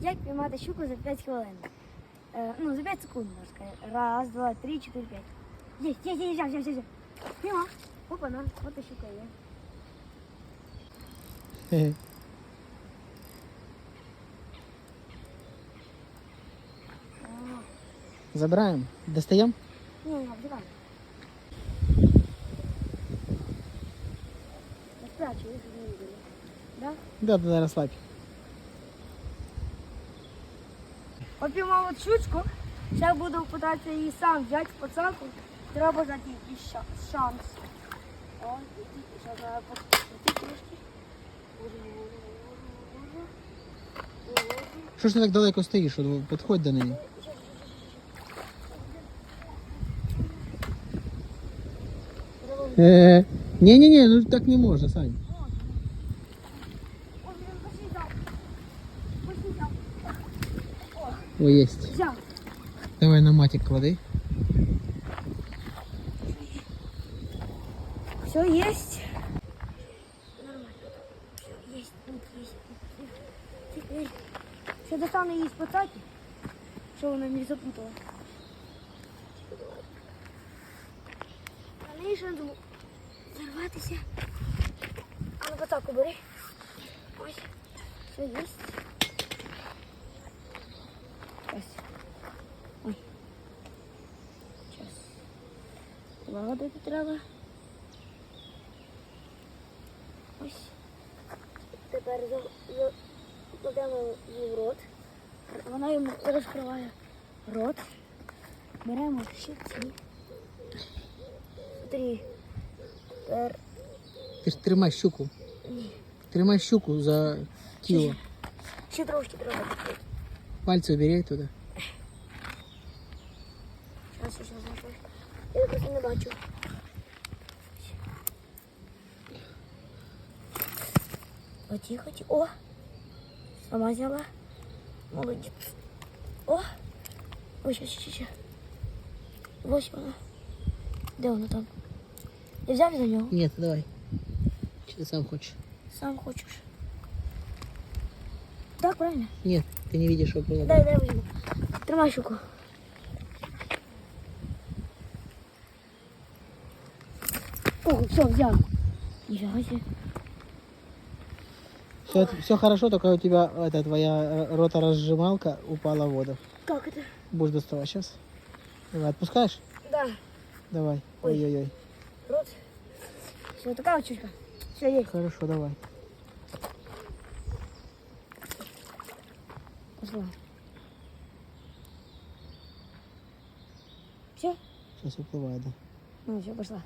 Як піймати щуку за 5 хвилин? Е, ну, за 5 секунд, можна сказати. Раз, два, три, чотири, п'ять. Є, є, є, взяв, взяв, взяв, взяв. Піймав. Опа, на, от і щука є. Хе-хе. А, Забираем. Достаем? Ні, ні, вдівай. Я спрячу, їх не видели. Да? Да, да, да, расслабь. От піймав от щучку. Зараз буду питатися її сам взяти пацанку. Треба дати їй шанс. Що ж ти так далеко стоїш? Підходь до неї. Е, Не-не-не, ну так не можна, Сань. О, есть. Взяв. Давай на матик клади. Все есть. Нормально. Все есть. Тут есть. Теперь все достану її з пацаки, щоб вона не запутала. А неї шанс був зарватися. А ну пацаку бери. Ось. Все есть. Лагодити треба. Ось. Тепер за- за- кладемо її в рот. Вона йому розкриває рот. Беремо щипці. Смотри. Тепер Ти ж тримай щуку. ні. Тримай щуку за тіло. Ще трошки треба відкрити. Пальці убери туди. Зараз, зараз, зараз. Я просто не бачу. О, тихо, тихо. О! Сама взяла. Молодець. О! Ой, ще, ще, ще. Ось вона. Де вона там? Я взяв за нього? Ні, давай. Чи ти сам хочеш? Сам хочеш. Так, правильно? Ні, ти не бачиш, що було. Дай, дай возьму. Тримай щуку. О, все, взял. Нифига себе. Все, все хорошо, только у тебя эта твоя э, роторазжималка упала в воду. Как это? Будешь доставать сейчас. Давай, отпускаешь? Да, Давай. Ой. Ой-ой-ой. рот. Все, такая чушка. Все, есть. Хорошо, давай. Пошла. Все? Сейчас уплывает, да. Ну, все, пошла.